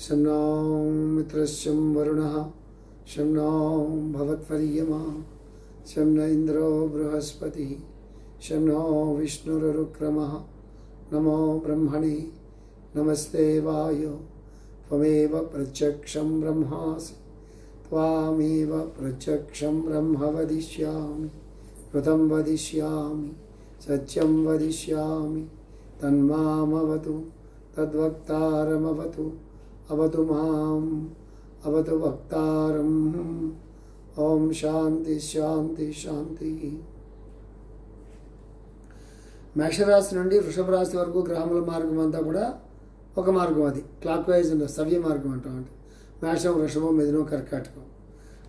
शं नो मित्रश्यं वरुणः शं नो भवत्वर्यमा शं न इन्द्रो बृहस्पतिः शं विष्णुरुक्रमः नमो ब्रह्मणे, नमस्ते वायो, त्वमेव प्रत्यक्षं ब्रह्मासि, त्वामेव प्रत्यक्षं ब्रह्म वदिष्यामि, कृतं वदिष्यामि, सत्यं वदिष्यामि, तन्मामवतु, तद्वक्तारमवतु అవతు మాం అవతు వక్తారం ఓం శాంతి శాంతి శాంతి మేషరాశి నుండి వృషభ రాశి వరకు గ్రహముల మార్గం అంతా కూడా ఒక మార్గం అది. క్లాక్ వైజ్ సవ్య మార్గం అంటాం అంటే. మేషం వృషభం మెదనం కర్కాటకం.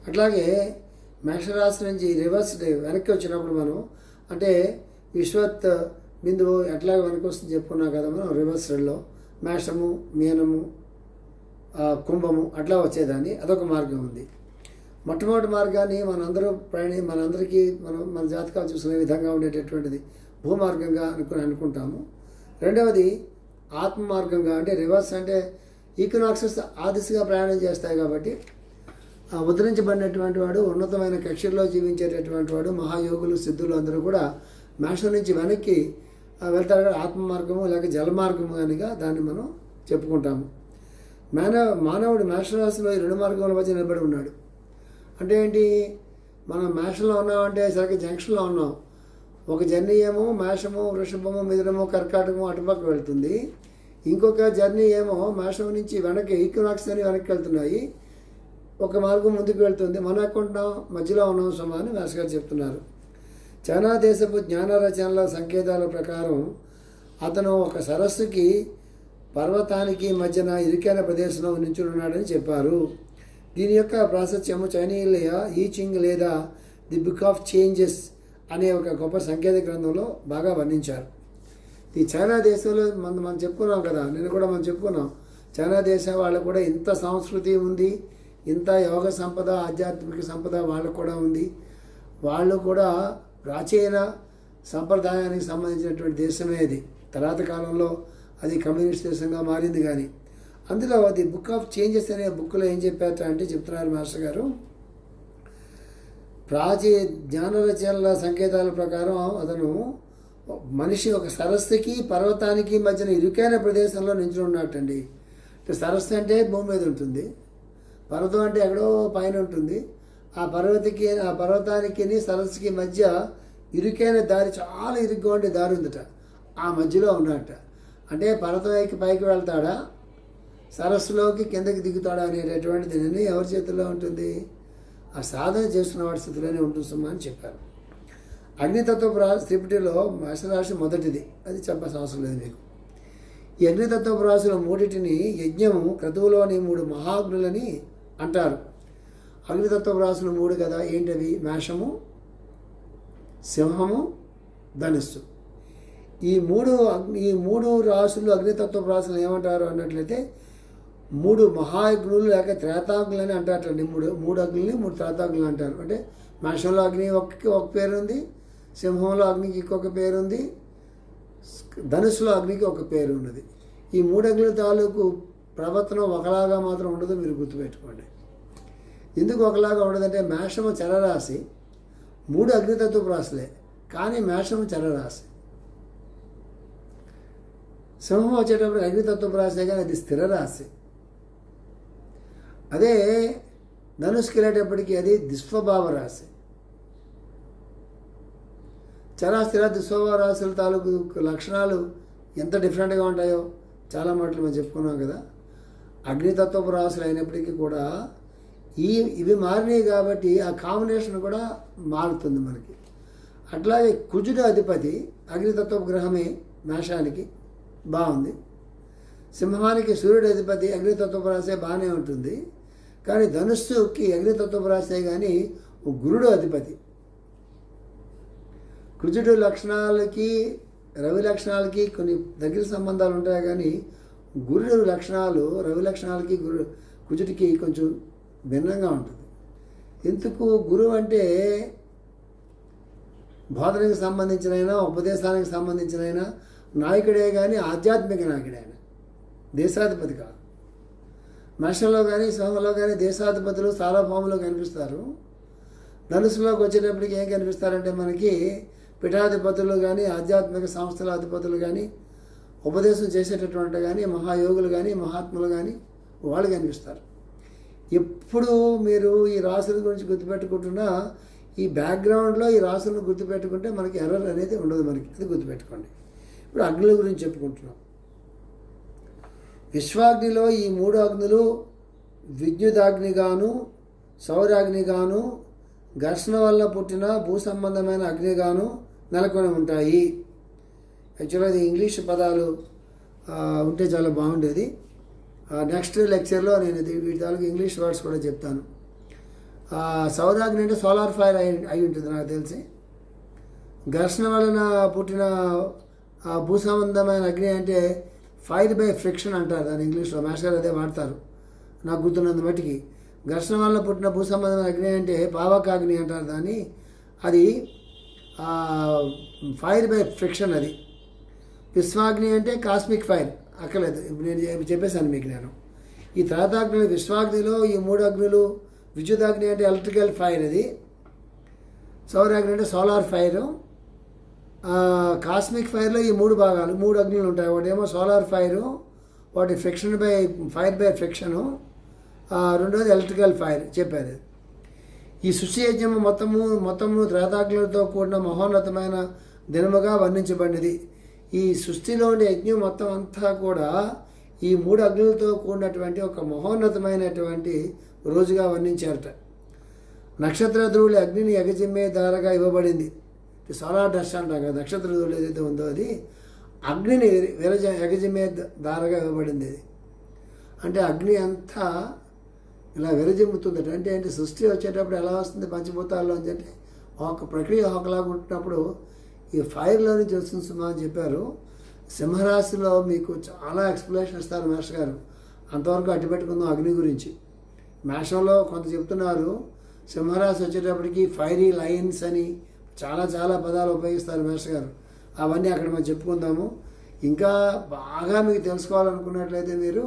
అట్లాగే మేషరాశి నుంచి రివర్స్ డే వెనక్కి వచ్చినప్పుడు మనం అంటే విశ్వత్ బిందువు ఎట్లాగ వెనక్కి వస్తుంది చెప్పుకున్నాం కదా మనం రివర్స్ మేషము మీనము కుంభము అట్లా వచ్చేదాన్ని. అదొక మార్గం ఉంది. మొట్టమొదటి మార్గాన్ని మనందరూ ప్రయాణి మనందరికీ మనం మన జాతకాలు చూసిన విధంగా ఉండేటటువంటిది భూమార్గంగా అనుకుని అనుకుంటాము. రెండవది ఆత్మ మార్గంగా అంటే రివర్స్ అంటే ఈకనాక్సెస్ ఆ దిశగా ప్రయాణం చేస్తాయి కాబట్టి ఉద్ధరించబడినటువంటి వాడు ఉన్నతమైన కక్షల్లో జీవించేటటువంటి వాడు మహాయోగులు సిద్ధులు అందరూ కూడా మేషం నుంచి వెనక్కి వెళ్తారు. ఆత్మ మార్గము లేక జల మార్గము అనిగా దాన్ని మనం చెప్పుకుంటాము. మానవ మానవుడు మేషరాశిలో ఈ రెండు మార్గంలో మధ్య నిలబడి ఉన్నాడు. అంటే ఏంటి? మనం మేషంలో ఉన్నామంటే సరిగ్గా జంక్షన్లో ఉన్నాం. ఒక జర్నీ ఏమో మేషము వృషభము మిథునము కర్కాటకము అటుపక్క వెళ్తుంది. ఇంకొక జర్నీ ఏమో మేషం నుంచి వెనక్కి ఈక్వినాక్స్ అని వెనక్కి వెళ్తున్నాయి. ఒక మార్గం ముందుకు వెళ్తుంది. మనం ఎక్కడుంటాం మధ్యలో ఉన్నాం సుమా అని గారు చెప్తున్నారు. చైనా దేశపు జ్ఞాన రచనల సంకేతాల ప్రకారం అతను ఒక సరస్సుకి పర్వతానికి మధ్యన ఇరుకైన ప్రదేశంలో నించున్నాడని చెప్పారు. దీని యొక్క ప్రాశస్త్యము చైనీయుల ఈ చింగ్ లేదా ది బుక్ ఆఫ్ చేంజెస్ అనే ఒక గొప్ప సంకేత గ్రంథంలో బాగా వర్ణించారు. ఈ చైనా దేశంలో మనం మనం చెప్పుకున్నాం కదా నేను కూడా మనం చెప్పుకున్నాం. చైనా దేశం వాళ్ళకు కూడా ఇంత సంస్కృతి ఉంది ఇంత యోగ సంపద ఆధ్యాత్మిక సంపద వాళ్ళకు కూడా ఉంది. వాళ్ళు కూడా ప్రాచీన సంప్రదాయానికి సంబంధించినటువంటి దేశమే ఇది తర్వాత కాలంలో అది కమ్యూనిస్ట్ దేశంగా మారింది కానీ. అందులో అది బుక్ ఆఫ్ చేంజెస్ అనే బుక్లో ఏం చెప్పారట అంటే చెప్తున్నారు మాస్టర్ గారు. ప్రాచీ జ్ఞాన రచనల సంకేతాల ప్రకారం అతను మనిషి ఒక సరస్సుకి పర్వతానికి మధ్యన ఇరుకైన ప్రదేశంలో నించుని ఉన్నట్టండి అంటే సరస్సు అంటే భూమి మీద ఉంటుంది. పర్వతం అంటే ఎక్కడో పైన ఉంటుంది. ఆ పర్వతకి ఆ పర్వతానికి సరస్సుకి మధ్య ఇరుకైన దారి చాలా ఇరుగ్గా ఉండే దారి ఉందట. ఆ మధ్యలో ఉన్నట్ట అంటే పర్వతం పైకి వెళ్తాడా? సరస్సులోకి కిందకి దిగుతాడా అనేటటువంటిది నిర్ణయం ఎవరి చేతుల్లో ఉంటుంది? ఆ సాధన చేస్తున్న వాడి స్థితిలోనే ఉంటుంది సుమా అని చెప్పారు. అగ్నితత్వ త్రిపుటిలో మేషరాశి మొదటిది. అది చెప్పాల్సిన అవసరం లేదు మీకు. ఈ అగ్నితత్వ రాశుల మూడిటిని యజ్ఞము క్రతువులోని మూడు మహాగ్నులని అంటారు. అగ్నితత్వ రాశులు మూడు కదా. ఏంటవి? మేషము సింహము ధనుస్సు. ఈ మూడు అగ్ని ఈ మూడు రాసులు అగ్నితత్వ రాసులు ఏమంటారు అన్నట్లయితే మూడు మహాయజ్ఞులు లేక త్రేతాగ్నులు అని అంటారండి మూడు మూడు అగ్నుల్ని మూడు త్రేతాగ్నులు అంటారు. అంటే మేషంలో అగ్ని ఒక ఒక పేరు ఉంది సింహంలో అగ్నికి ఇంకొక పేరు ఉంది ధనుసులో అగ్నికి ఒక పేరు ఉన్నది. ఈ మూడు అగ్నుల తాలూకు ప్రవర్తన ఒకలాగా మాత్రం ఉండదు మీరు గుర్తుపెట్టుకోండి. ఎందుకు ఒకలాగా ఉండదంటే మేషము చరరాశి మూడు అగ్నితత్వపు రాసులే. కానీ మేషము చరరాశి. సింహం వచ్చేటప్పుడు అగ్నితత్వపు రాశి కానీ అది స్థిర రాశి. అదే ధనుసుకి వెళ్ళేటప్పటికీ అది దుష్వభావ రాశి. చాలా స్థిర దుష్వభావ రాశుల తాలూకు లక్షణాలు ఎంత డిఫరెంట్గా ఉంటాయో చాలా మాటలు మనం చెప్పుకున్నాం కదా. అగ్నితత్వపు రాశులు అయినప్పటికీ కూడా ఈ ఇవి మారినాయి కాబట్టి ఆ కాంబినేషన్ కూడా మారుతుంది మనకి. అట్లాగే కుజుడు అధిపతి అగ్నితత్వపు గ్రహమే నాశానికి. బాగుంది. సింహానికి సూర్యుడు అధిపతి అగ్నితత్వపు రాశే బాగానే ఉంటుంది. కానీ ధనుస్సుకి అగ్నితత్వపు రాశే కానీ గురుడు అధిపతి. కుజుడు లక్షణాలకి రవి లక్షణాలకి కొన్ని దగ్గర సంబంధాలు ఉంటాయి కానీ గురుడు లక్షణాలు రవి లక్షణాలకి గురు కుజుడికి కొంచెం భిన్నంగా ఉంటుంది. ఎందుకు గురువు అంటే బోధనకి సంబంధించినైనా ఉపదేశానికి సంబంధించినైనా నాయకుడే కానీ ఆధ్యాత్మిక నాయకుడే ఆయన. దేశాధిపతి కాదు. మనుషుల్లో కానీ సోమలో కానీ దేశాధిపతులు సార్వభౌములు కనిపిస్తారు. ధనుసులోకి వచ్చేటప్పటికి ఏం కనిపిస్తారంటే మనకి పీఠాధిపతులు కానీ ఆధ్యాత్మిక సంస్థల అధిపతులు కానీ ఉపదేశం చేసేటటువంటి కానీ మహాయోగులు కానీ మహాత్ములు కానీ వాళ్ళు కనిపిస్తారు. ఎప్పుడు మీరు ఈ రాసుల గురించి గుర్తుపెట్టుకుంటున్నా ఈ బ్యాక్గ్రౌండ్లో ఈ రాసులను గుర్తుపెట్టుకుంటే మనకి ఎర్రర్ అనేది ఉండదు మనకి. అది గుర్తుపెట్టుకోండి. ఇప్పుడు అగ్నుల గురించి చెప్పుకుంటున్నాం. విశ్వాగ్నిలో ఈ మూడు అగ్నులు విద్యుదాగ్నిగాను సౌరాగ్నిగాను ఘర్షణ వల్ల పుట్టిన భూ సంబంధమైన అగ్నిగాను నెలకొని ఉంటాయి. యాక్చువల్గా అది ఇంగ్లీష్ పదాలు ఉంటే చాలా బాగుండేది. నెక్స్ట్ లెక్చర్లో నేను వీటి తాలూకు ఇంగ్లీష్ వర్డ్స్ కూడా చెప్తాను. సౌరాగ్ని అంటే సోలార్ ఫైర్ అయి అయి ఉంటుంది నాకు తెలిసి. ఘర్షణ వలన పుట్టిన ఆ భూ సంబంధమైన అగ్ని అంటే ఫైర్ బై ఫ్రిక్షన్ అంటారు. దాని ఇంగ్లీష్లో మాస్టర్ అదే వాడతారు. నాకు గుర్తున్నంత మట్టికి ఘర్షణ వల్ల పుట్టిన భూ సంబంధమైన అగ్ని అంటే పావకాగ్ని అంటారు. దాన్ని అది ఫైర్ బై ఫ్రిక్షన్ అది. విశ్వాగ్ని అంటే కాస్మిక్ ఫైర్ అక్కర్లేదు. ఇప్పుడు నేను చెప్పేశాను మీకు నేను. ఈ త్రాతాగ్ని విశ్వాగ్నిలో ఈ మూడు అగ్నులు అగ్ని అంటే ఎలక్ట్రికల్ ఫైర్ అది. సౌరాగ్ని అంటే సోలార్ ఫైరు కాస్మిక్ ఫైర్లో ఈ మూడు భాగాలు మూడు అగ్నులు ఉంటాయి. ఒకటేమో సోలార్ ఫైరు వాటి friction by fire by friction రెండోది ఎలక్ట్రికల్ ఫైర్ చెప్పారు. ఈ సృష్టి యజ్ఞము మొత్తము మొత్తము త్రేతాగ్నులతో కూడిన మహోన్నతమైన దినముగా వర్ణించబడినది. ఈ సృష్టిలోని యజ్ఞం మొత్తం అంతా కూడా ఈ మూడు అగ్నులతో కూడినటువంటి ఒక మహోన్నతమైనటువంటి రోజుగా వర్ణించారట. నక్షత్ర ధ్రువులు అగ్నిని ఎగజిమ్మే దారగా ఇవ్వబడింది. సోలార్ డస్ట్ అంటాం కదా నక్షత్ర ధ్రువులు ఏదైతే ఉందో అది అగ్నిని విరజ ఎగజమే దారగా ఇవ్వబడింది అది అంటే అగ్ని అంతా ఇలా విరజిమ్ముతుందట. అంటే ఏంటి? సృష్టి వచ్చేటప్పుడు ఎలా వస్తుంది పంచభూతాల్లో నుంచి అంటే ఒక ప్రక్రియ ఒకలాగా ఉంటున్నప్పుడు ఈ ఫైర్లో నుంచి వస్తుంది సుమా అని చెప్పారు. సింహరాశిలో మీకు చాలా ఎక్స్ప్లెనేషన్ ఇస్తారు మాస్టర్ గారు. అంతవరకు అడ్డు పెట్టుకుందాం అగ్ని గురించి. మేషంలో కొంత చెప్తున్నారు సింహరాశి వచ్చేటప్పటికి ఫైరీ లైన్స్ అని చాలా చాలా పదాలు ఉపయోగిస్తారు మాస్టర్ గారు. అవన్నీ అక్కడ మనం చెప్పుకుందాము. ఇంకా బాగా మీకు తెలుసుకోవాలనుకున్నట్లయితే మీరు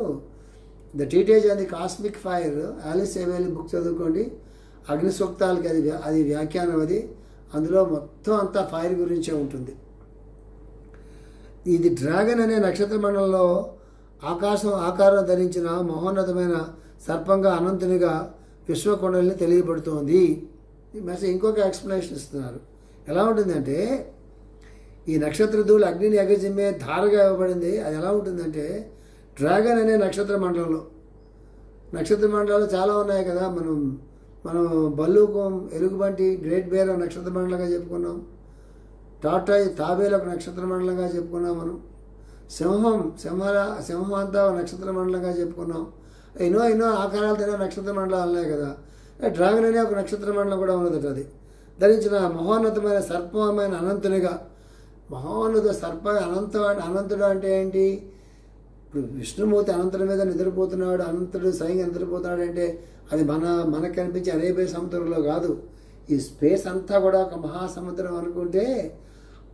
ద టీటేజ్ అది cosmic fire Alice A Bailey book చదువుకోండి. అగ్ని సూక్తాలకి అది అది వ్యాఖ్యానం అది. అందులో మొత్తం అంతా ఫైర్ గురించే ఉంటుంది. ఇది డ్రాగన్ అనే నక్షత్ర మండలంలో ఆకాశం ఆకారం ధరించిన మహోన్నతమైన సర్పంగా అనంతునిగా విశ్వకొండల్ని తెలియబడుతోంది ఈ మెసేజ్ ఇంకొక ఎక్స్ప్లెనేషన్ ఇస్తున్నారు. ఎలా ఉంటుందంటే ఈ నక్షత్ర ధూళి అగ్నిని ఎగజిమ్మే ధారగా ఇవ్వబడింది. అది ఎలా ఉంటుందంటే డ్రాగన్ అనే నక్షత్ర మండలంలో. నక్షత్ర మండలాలు చాలా ఉన్నాయి కదా. మనం మనం బల్లూకం ఎలుగుబంటి గ్రేట్ బేర్ ఒక నక్షత్ర మండలంగా చెప్పుకున్నాం. టాటా తాబేలు ఒక నక్షత్ర మండలంగా చెప్పుకున్నాం మనం. సింహం సింహ సింహం అంతా ఒక నక్షత్ర మండలంగా చెప్పుకున్నాం. ఎన్నో ఎన్నో ఆకారాలు తినే నక్షత్ర మండలాలు ఉన్నాయి కదా. డ్రాగన్ అనే ఒక నక్షత్ర మండలం కూడా ఉన్నదట అది. ధరించిన మహోన్నతమైన సర్పమైన అనంతునిగా. మహోన్నత సర్ప అనంత అనంతుడు అంటే ఏంటి? ఇప్పుడు విష్ణుమూర్తి అనంతుడి మీద నిద్రపోతున్నాడు అనంతుడు స్వయంగా నిద్రపోతున్నాడు అంటే అది మన మనకు కనిపించే అరేబియా సముద్రంలో కాదు. ఈ స్పేస్ అంతా కూడా ఒక మహాసముద్రం అనుకుంటే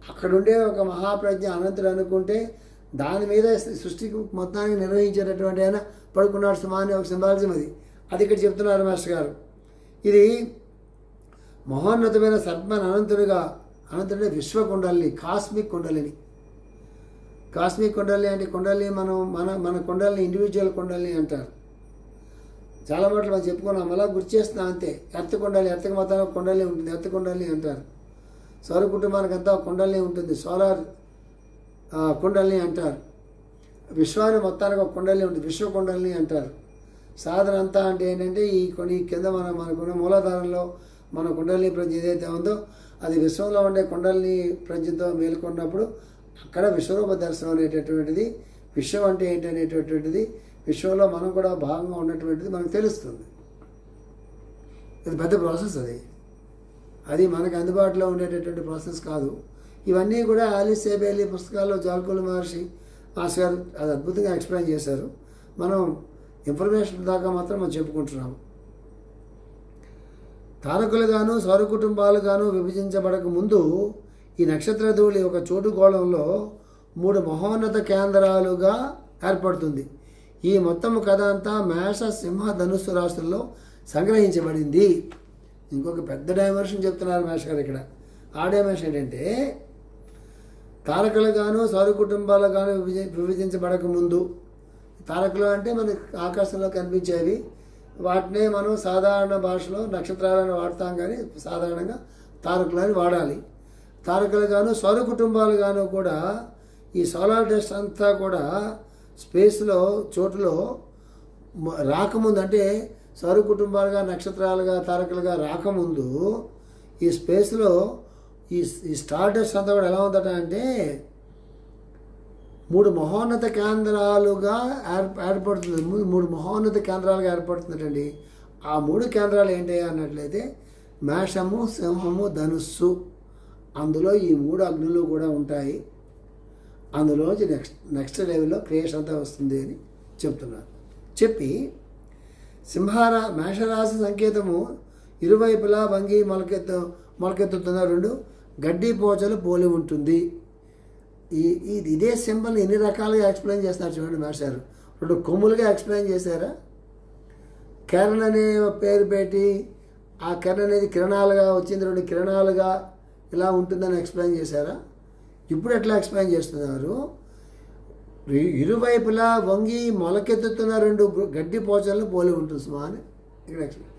అక్కడుండే ఒక మహాప్రజ్ఞ అనంతుడు అనుకుంటే దాని మీద సృష్టికి మొత్తానికి నిర్వహించేటటువంటి ఆయన పడుకున్నాడు సుమాని ఒక సింబాలిజం అది. అది ఇక్కడ చెప్తున్నారు మాస్టర్ గారు. ఇది మహోన్నతమైన సర్పమైన అనంతుడిగా అనంతుడే విశ్వకుండలిని కాస్మిక్ కుండలిని. కాస్మిక్ కుండలి అంటే కుండలిని మనం మన మన కుండలిని ఇండివిజువల్ కుండలిని అంటారు. చాలా మాటలు మనం చెప్పుకున్నాం అలా గుర్తు చేస్తున్నాం అంతే. ఎర్త కుండలి ఎర్తకు మాత్రం కుండలి ఉంటుంది ఎర్త కుండలి అంటారు. సౌర కుటుంబానికి అంతా కుండలి ఉంటుంది సోలార్ కుండలిని అంటారు. విశ్వాన్ని మొత్తానికి ఒక కుండలి ఉంటుంది విశ్వ కుండలిని అంటారు. సాధన అంతా అంటే ఏంటంటే ఈ కొన్ని కింద మన మనకున్న మూలాధారంలో మన కుండలిని ప్రజ్ఞ ఏదైతే ఉందో అది విశ్వంలో ఉండే కుండలిని ప్రజ్ఞతో మేల్కొన్నప్పుడు అక్కడ విశ్వరూప దర్శనం అనేటటువంటిది విశ్వం అంటే ఏంటి అనేటటువంటిది విశ్వంలో మనం కూడా భాగంగా ఉన్నటువంటిది మనకు తెలుస్తుంది. ఇది పెద్ద ప్రాసెస్ అది. అది మనకు అందుబాటులో ఉండేటటువంటి ప్రాసెస్ కాదు. ఇవన్నీ కూడా ఆలిస్ సేబేలి పుస్తకాల్లో జాల్కుల మహర్షి మాస్టర్ గారు అది అద్భుతంగా ఎక్స్ప్లెయిన్ చేశారు. మనం ఇన్ఫర్మేషన్ దాకా మాత్రం మనం చెప్పుకుంటున్నాము. తారకులుగాను సౌర కుటుంబాలుగాను విభజించబడక ముందు ఈ నక్షత్ర ధూళి ఒక చోటు గోళంలో మూడు మహోన్నత కేంద్రాలుగా ఏర్పడుతుంది. ఈ మొత్తం కథ అంతా మేష సింహ ధనుస్సు రాశుల్లో సంగ్రహించబడింది. ఇంకొక పెద్ద డైమెన్షన్ చెప్తున్నారు మేష గారు ఇక్కడ. ఆ డైమెన్షన్ ఏంటంటే తారకులుగాను సౌర కుటుంబాలుగాను విభజ విభజించబడక ముందు తారకులు అంటే మనకి ఆకాశంలో కనిపించేవి వాటినే మనం సాధారణ భాషలో నక్షత్రాలను వాడతాం కానీ సాధారణంగా తారకులని అని వాడాలి. తారకులు గాను సౌర కుటుంబాలు గాను కూడా ఈ సోలార్ డస్ట్ అంతా కూడా స్పేస్లో చోటులో రాకముందు అంటే సౌర కుటుంబాలుగా నక్షత్రాలుగా తారకులుగా రాకముందు ఈ స్పేస్లో ఈ ఈ స్టార్ డస్ట్ అంతా కూడా ఎలా ఉందట అంటే మూడు మహోన్నత కేంద్రాలుగా ఏర్ ఏర్పడుతుంది. మూడు మహోన్నత కేంద్రాలుగా ఏర్పడుతుందండి ఆ మూడు కేంద్రాలు ఏంటి అన్నట్లయితే మేషము సింహము ధనుస్సు. అందులో ఈ మూడు అగ్నులు కూడా ఉంటాయి. అందులోంచి నెక్స్ట్ నెక్స్ట్ లెవెల్లో క్రియేషన్ అంతా వస్తుంది అని చెప్తున్నారు. చెప్పి సింహారా మేషరాశి సంకేతము ఇరువైపులా వంగి మొలకెత్తు మొలకెత్తుతున్న రెండు గడ్డి పోచలు పోలి ఉంటుంది. ఈ ఇది ఇదే సింబల్ ఎన్ని రకాలుగా ఎక్స్ప్లెయిన్ చేస్తున్నారు చూడండి మాస్టర్ రెండు కొమ్ములుగా ఎక్స్ప్లెయిన్ చేశారా? కిరణ్ అనే పేరు పెట్టి ఆ కిరణ్ అనేది కిరణాలుగా వచ్చింది రెండు కిరణాలుగా ఇలా ఉంటుందని ఎక్స్ప్లెయిన్ చేశారా? ఇప్పుడు ఎట్లా ఎక్స్ప్లెయిన్ చేస్తున్నారు? ఇరువైపులా వంగి మొలకెత్తుతున్న రెండు గడ్డి పోచలను పోలి ఉంటుంది సుమా అని ఇక్కడ ఎక్స్ప్లెయిన్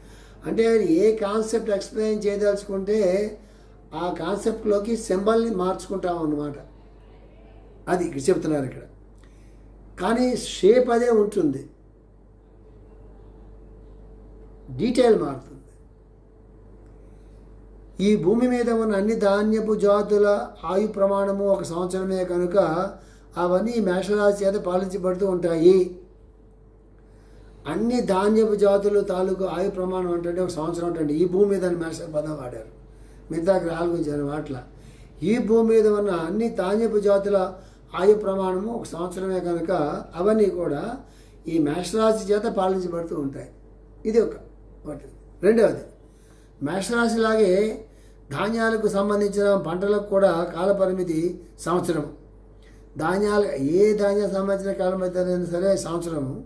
అంటే ఏ కాన్సెప్ట్ ఎక్స్ప్లెయిన్ చేయదలుచుకుంటే ఆ కాన్సెప్ట్లోకి సింబల్ని మార్చుకుంటాం అన్నమాట అది ఇక్కడ చెప్తున్నారు ఇక్కడ. కానీ షేప్ అదే ఉంటుంది. డీటెయిల్ మారుతుంది. ఈ భూమి మీద ఉన్న అన్ని ధాన్యపు జాతుల ఆయు ప్రమాణము ఒక సంవత్సరమే కనుక అవన్నీ మేషరాశి చేత పాలించబడుతూ ఉంటాయి. అన్ని ధాన్యపు జాతులు తాలూకు ఆయు ప్రమాణం అంటే ఒక సంవత్సరం అంటే ఈ భూమి మీద మేష పదం వాడారు. మిగతా గ్రహాల గురించి అని వాట్ల ఈ భూమి మీద ఉన్న అన్ని ధాన్యపు జాతుల ఆయు ప్రమాణము ఒక సంవత్సరమే కనుక అవన్నీ కూడా ఈ మేషరాశి చేత పాలించబడుతూ ఉంటాయి. ఇది ఒక ఒకటి రెండవది. మేషరాశిలాగే ధాన్యాలకు సంబంధించిన పంటలకు కూడా కాలపరిమితి సంవత్సరం ధాన్యాలు ఏ ధాన్యం సంబంధించిన కాలపరిమితి అయినా సరే సంవత్సరము.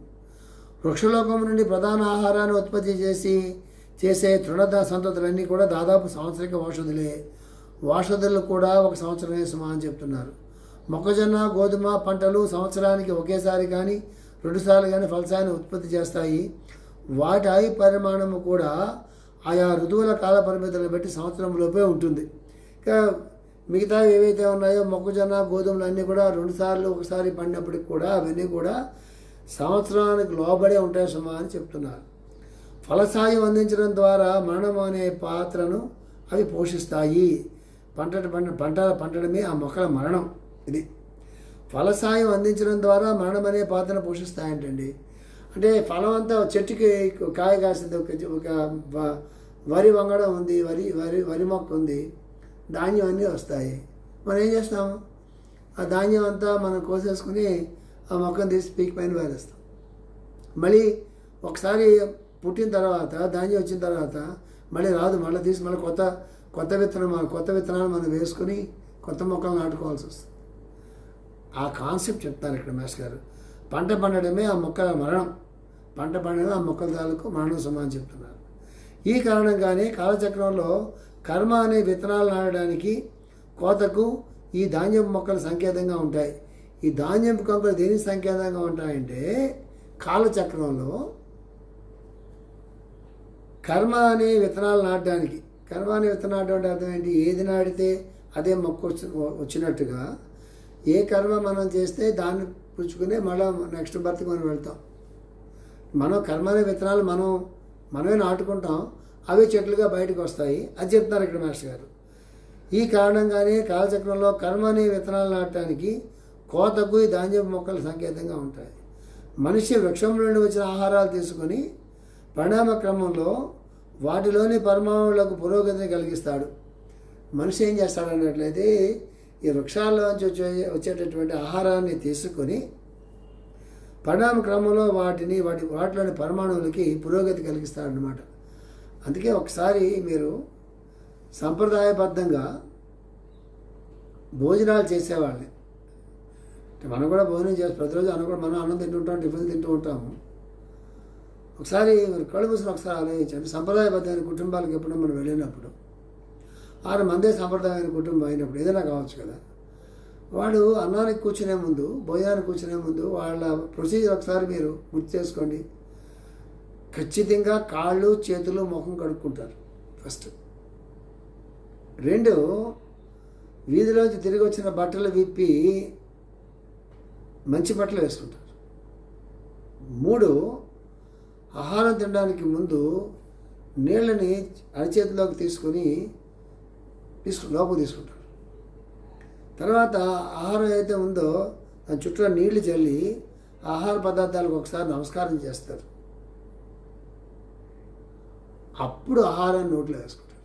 వృక్షలోకం నుండి ప్రధాన ఆహారాన్ని ఉత్పత్తి చేసి చేసే తృణద సంతతులన్నీ కూడా దాదాపు సంవత్సరిక ఔషధులే. ఔషధులు కూడా ఒక సంవత్సరమే సుమా అని చెప్తున్నారు. మొక్కజొన్న గోధుమ పంటలు సంవత్సరానికి ఒకేసారి కానీ రెండుసార్లు కానీ ఫలసాన్ని ఉత్పత్తి చేస్తాయి. వాటి ఆయు పరిమాణము కూడా ఆయా ఋతువుల కాల పరిమితులను బట్టి సంవత్సరంలోపే ఉంటుంది. ఇక మిగతా ఏవైతే ఉన్నాయో మొక్కజొన్న గోధుమలు అన్నీ కూడా రెండుసార్లు ఒకసారి పండినప్పటికి కూడా అవన్నీ కూడా సంవత్సరానికి లోబడే ఉంటాయి సుమా అని చెప్తున్నారు. ఫలసాయం అందించడం ద్వారా మరణం అనే పాత్రను అవి పోషిస్తాయి. పంట పంట పంట పంటడమే ఆ మొక్కల మరణం. ఇది ఫలసాయం అందించడం ద్వారా మరణం అనే పాత్రను పోషిస్తాయంటండి. అంటే ఫలం అంతా చెట్టుకి కాయ కాసింది ఒక ఒక వరి వంగడం ఉంది వరి వరి వరి మొక్క ఉంది ధాన్యం అన్నీ వస్తాయి. మనం ఏం చేస్తాము? ఆ ధాన్యం అంతా మనం కోసేసుకుని ఆ మొక్కను తీసి పీక్ పైన వేరేస్తాం. మళ్ళీ ఒకసారి పుట్టిన తర్వాత ధాన్యం వచ్చిన తర్వాత మళ్ళీ రాదు మళ్ళీ తీసి మళ్ళీ కొత్త కొత్త విత్తనం కొత్త విత్తనాలు మనం వేసుకుని కొత్త మొక్కలు నాటుకోవాల్సి వస్తుంది. ఆ కాన్సెప్ట్ చెప్తారు ఇక్కడ మేష్ గారు. పంట పండడమే ఆ మొక్కల మరణం. పంట పండడమే ఆ మొక్కల తాలూకు మరణం సమానం చెప్తున్నారు. ఈ కారణంగానే కాలచక్రంలో కర్మ అనే విత్తనాలు నాటడానికి కోతకు ఈ ధాన్యపు మొక్కలు సంకేతంగా ఉంటాయి. ఈ ధాన్యపు కంకులు దేనికి సంకేతంగా ఉంటాయంటే కాలచక్రంలో కర్మ అనే విత్తనాలు నాటడానికి. కర్మ అనే విత్తనాలు నాటడం అర్థం ఏంటి? ఏది నాటితే అదే మొక్క వచ్చి వచ్చినట్టుగా ఏ కర్మ మనం చేస్తే దాన్ని పుచ్చుకునే మళ్ళీ నెక్స్ట్ బర్త్కి మనం వెళ్తాం. మనం కర్మనే విత్తనాలు మనం మనమే నాటుకుంటాం. అవి చెట్లుగా బయటకు వస్తాయి. అది చెప్తున్నారు ఇక్కడ మాస్టర్ గారు. ఈ కారణంగానే కాలచక్రంలో కర్మ అనే విత్తనాలు నాటడానికి కోతకు ఈ ధాన్యపు మొక్కలు సంకేతంగా ఉంటాయి. మనిషి వృక్షం నుండి వచ్చిన ఆహారాలు తీసుకొని పరిణామ క్రమంలో వాటిలోని పరమాణువులకు పురోగతిని కలిగిస్తాడు. మనిషి ఏం చేస్తాడు అన్నట్లయితే ఈ వృక్షాల్లోంచి వచ్చే వచ్చేటటువంటి ఆహారాన్ని తీసుకొని పరిణామ క్రమంలో వాటిని వాటి వాటిలోని పరమాణువులకి పురోగతి కలిగిస్తాడనమాట అందుకే ఒకసారి మీరు సంప్రదాయబద్ధంగా భోజనాలు చేసేవాళ్ళని. మనం కూడా భోజనం చేస్తాం ప్రతిరోజు అన్న కూడా మనం అన్నం తింటూ ఉంటాం టిఫిన్ తింటూ ఉంటాము. ఒకసారి మీరు కళ్ళు మూసిన ఒకసారి ఆలోచించండి. సంప్రదాయబద్ధమైన కుటుంబాలకు ఎప్పుడో మనం వెళ్ళినప్పుడు ఆరు మందే సంప్రదాయమైన కుటుంబం అయినప్పుడు ఏదైనా కావచ్చు కదా. వాడు అన్నానికి కూర్చునే ముందు భోజనానికి కూర్చునే ముందు వాళ్ళ ప్రొసీజర్ ఒకసారి మీరు గుర్తు చేసుకోండి. ఖచ్చితంగా కాళ్ళు చేతులు ముఖం కడుక్కుంటారు ఫస్ట్ రెండు వీధిలోంచి తిరిగి వచ్చిన బట్టలు విప్పి మంచి బట్టలు వేసుకుంటారు. మూడు ఆహారం తినడానికి ముందు నీళ్ళని అరచేతిలోకి తీసుకొని తీసుకు లోపు తీసుకుంటారు తర్వాత ఆహారం ఏదైతే ఉందో దాని చుట్టూ నీళ్ళు చల్లి ఆహార పదార్థాలకు ఒకసారి నమస్కారం చేస్తారు. అప్పుడు ఆహారాన్ని నోట్లో వేసుకుంటారు.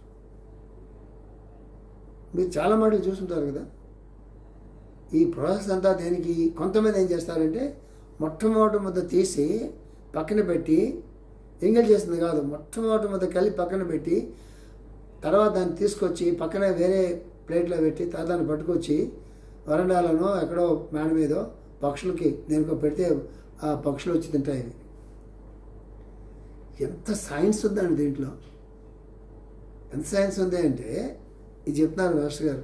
మీరు చాలా మాటలు చూసుంటారు కదా. ఈ ప్రాసెస్ అంతా దేనికి కొంతమంది ఏం చేస్తారంటే మొట్టమొదటి ముద్ద తీసి పక్కన పెట్టి ఎంగిల్ చేసింది కాదు మొట్టమొదటి ముద్ద కలిపి పక్కన పెట్టి తర్వాత దాన్ని తీసుకొచ్చి పక్కనే వేరే ప్లేట్లో పెట్టి తర్వాత దాన్ని పట్టుకొచ్చి వరండాలను ఎక్కడో మేడ మీదో పక్షులకి దేనికో పెడితే ఆ పక్షులు వచ్చి తింటాయి. ఎంత సైన్స్ ఉందండి దీంట్లో. ఎంత సైన్స్ ఉంది అంటే ఇది చెప్తున్నారు మాస్టర్ గారు.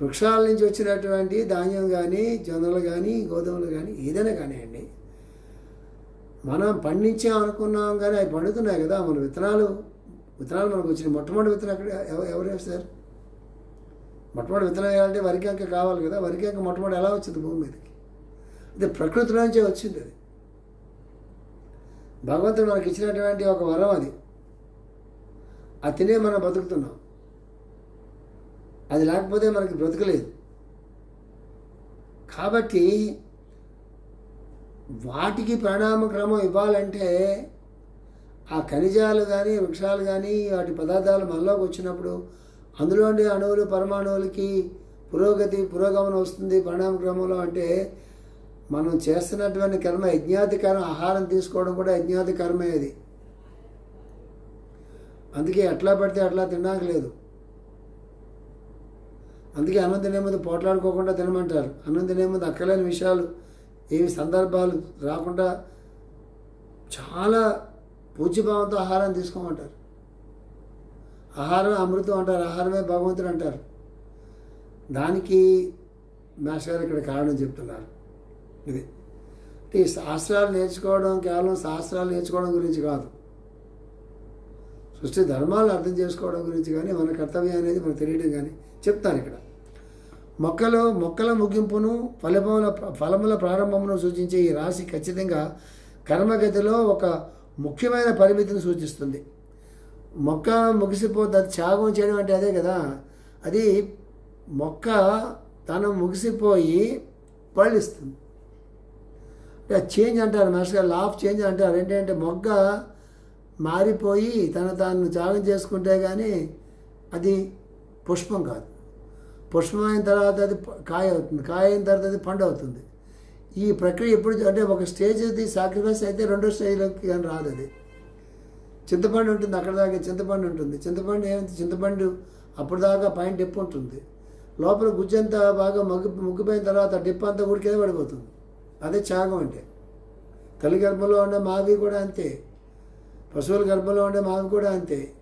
వృక్షాల నుంచి వచ్చినటువంటి ధాన్యం కానీ జొన్నలు కానీ గోధుమలు కానీ ఏదైనా కానివ్వండి మనం పండించాం అనుకున్నాం కానీ అవి పండుతున్నాయి కదా మన విత్తనాలు విత్తనాలు మనకు వచ్చినాయి. మొట్టమొదటి విత్తనం ఎక్కడ? ఎవరు వేస్తారు మొట్టమొదటి విత్తనం వేయాలంటే వరికంక కావాలి కదా. వరికంక మొట్టమొదటి ఎలా వచ్చింది భూమి మీదకి? అది ప్రకృతిలోంచే వచ్చింది అది. భగవంతుడు మనకి ఇచ్చినటువంటి ఒక వరం అది. అది తినే మనం బతుకుతున్నాం. అది లేకపోతే మనకి బ్రతకలేదు. కాబట్టి వాటికి ప్రణామ క్రమం ఇవ్వాలంటే ఆ ఖనిజాలు కానీ వృక్షాలు కానీ వాటి పదార్థాలు మనలోకి వచ్చినప్పుడు అందులోని అణువులు పరమాణువులకి పురోగతి పురోగమనం వస్తుంది పరిణామ క్రమంలో అంటే మనం చేస్తున్నటువంటి కర్మ యజ్ఞాతి కర్మ ఆహారం తీసుకోవడం కూడా యజ్ఞాతి కర్మే అది. అందుకే ఎట్లా పడితే అట్లా తినడానికి లేదు. అందుకే అన్నం తినే ముందు పోట్లాడుకోకుండా తినమంటారు. అన్నం తినే ముందు అక్కలేని విషయాలు ఏమి సందర్భాలు రాకుండా చాలా పూజ్యభావంతో ఆహారం తీసుకోమంటారు. ఆహారమే అమృతం అంటారు ఆహారమే భగవంతుడు అంటారు. దానికి మాస్టర్ గారు ఇక్కడ కారణం చెప్తున్నారు. ఇది. అంటే ఈ శాస్త్రాలు నేర్చుకోవడం కేవలం శాస్త్రాలు నేర్చుకోవడం గురించి కాదు. సృష్టి ధర్మాలు అర్థం చేసుకోవడం గురించి కానీ మన కర్తవ్యం అనేది మనకు తెలియడం కానీ చెప్తాను ఇక్కడ. మొక్కలు మొక్కల ముగింపును ఫలముల ఫలముల ప్రారంభమును సూచించే ఈ రాశి ఖచ్చితంగా కర్మగతిలో ఒక ముఖ్యమైన పరిమితిని సూచిస్తుంది. మొక్క ముగిసిపోతుంది అది త్యాగం చేయడం అంటే అదే కదా? అది మొక్క తను ముగిసిపోయి పళ్ళిస్తుంది. అంటే చేంజ్ అంటారు మాస్టర్ లాఫ్ లా ఆఫ్ చేంజ్ అంటారు. ఏంటంటే మొగ్గ మారిపోయి తను తాను త్యాగం చేసుకుంటే కానీ అది పుష్పం కాదు. పుష్పం అయిన తర్వాత అది కాయ అవుతుంది. కాయ అయిన తర్వాత అది పండు అవుతుంది. ఈ ప్రక్రియ ఎప్పుడు అంటే ఒక స్టేజ్ అది సాక్రిఫైస్ అయితే రెండో స్టేజ్లోకి కానీ రాదు అది చింతపండు ఉంటుంది అక్కడ దాకా చింతపండు ఉంటుంది. చింతపండు ఏమైంది? చింతపండు అప్పుడు దాకా పైన డిప్ ఉంటుంది. లోపల గుజ్జంతా బాగా మగ్గు ముగ్గిపోయిన తర్వాత డిప్ అంతా ఊరికే పడిపోతుంది. అదే త్యాగం అంటే. తల్లి గర్భంలో ఉండే మావి కూడా అంతే. పశువుల గర్భంలో ఉండే మావి కూడా అంతే.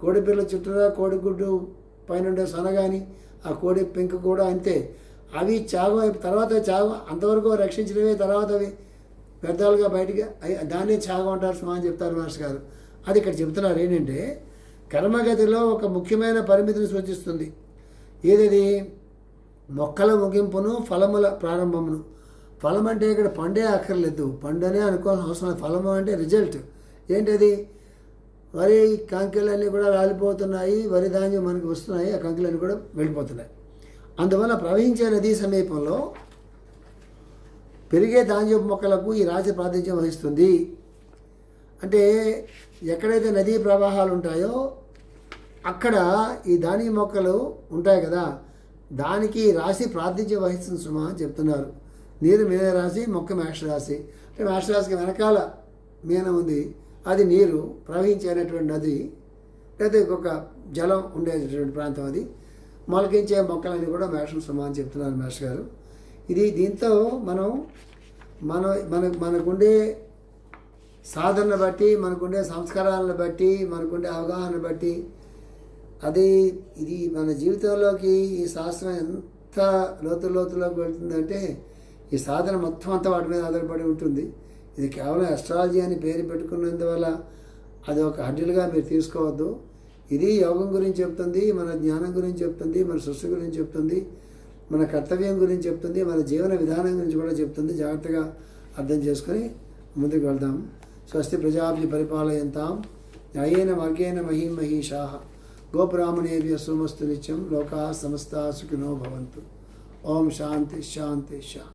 కోడి పిల్ల చుట్టూరా కోడిగుడ్డు పైన ఉండే సొన కానీ ఆ కోడి పెంకు కూడా అంతే. అవి త్యాగం తర్వాత త్యాగం అంతవరకు రక్షించడమే తర్వాత అవి వ్యర్థాలుగా బయటికి అయి- దాన్నే త్యాగం అంటారు సుమా అని చెప్తారు మాస్ గారు. అది ఇక్కడ చెబుతున్నారు ఏంటంటే కర్మగతిలో ఒక ముఖ్యమైన పరిమితిని సూచిస్తుంది. ఏదది? మొక్కల ముగింపును ఫలముల ప్రారంభమును. ఫలం అంటే ఇక్కడ పండే అక్కర్లేదు. పండనే అనుకోవాల్సిన అవసరం ఫలము అంటే రిజల్ట్. ఏంటది? వరి కంకెలన్నీ కూడా రాలిపోతున్నాయి. వరి ధాన్యం మనకి వస్తున్నాయి. ఆ కంకెలన్నీ కూడా వెళ్ళిపోతున్నాయి. అందువల్ల ప్రవహించే నదీ సమీపంలో పెరిగే ధాన్యపు మొక్కలకు ఈ రాశి ప్రాతినిధ్యం వహిస్తుంది. అంటే ఎక్కడైతే నదీ ప్రవాహాలు ఉంటాయో అక్కడ ఈ ధాన్య మొక్కలు ఉంటాయి కదా దానికి రాశి ప్రాతినిధ్యం వహిస్తుంది సుమా అని చెప్తున్నారు. నీరు మీన రాశి మొక్క మేషరాశి అంటే మేషరాశికి వెనకాల మీన ఉంది. అది నీరు ప్రవహించేటటువంటి నది లేదా ఒక జలం ఉండేటటువంటి ప్రాంతం అది. మొలకించే మొక్కలని కూడా మేషం సమానం చెప్తున్నారు మేష గారు. ఇది దీంతో మనం మన మన మనకుండే సాధనను బట్టి మనకుండే సంస్కారాలను బట్టి మనకుండే అవగాహన బట్టి అది ఇది మన జీవితంలోకి ఈ శాస్త్రం ఎంత లోతు లోతులోకి వెళ్తుందంటే ఈ సాధన మొత్తం అంతా వాటి మీద ఆధారపడి ఉంటుంది. ఇది కేవలం అస్ట్రాలజీ అని పేరు పెట్టుకున్నందువల్ల అది ఒక హడ్డిలుగా మీరు తీసుకోవద్దు. ఇది యోగం గురించి చెప్తుంది మన జ్ఞానం గురించి చెప్తుంది మన సృష్టి గురించి చెప్తుంది మన కర్తవ్యం గురించి చెప్తుంది మన జీవన విధానం గురించి కూడా చెప్తుంది. జాగ్రత్తగా అర్థం చేసుకొని ముందుకు వెళ్దాం. స్వస్తి ప్రజాభి పరిపాలయంతాం. న్యాయేన మార్గేణ మహీమహీషా గోబ్రాహ్మణేభ్య సోమస్తు నిత్యం లోకా సమస్త సుఖినో భవంతు. ఓం శాంతి శాంతి శాంతి.